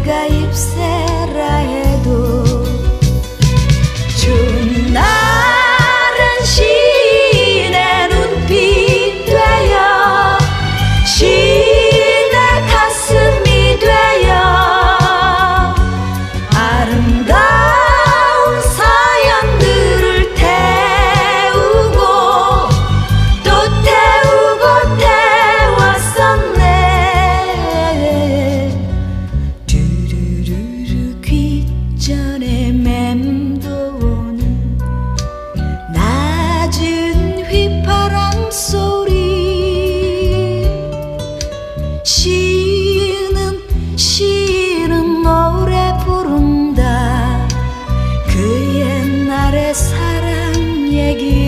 Гайгаїв все. 사랑 얘기를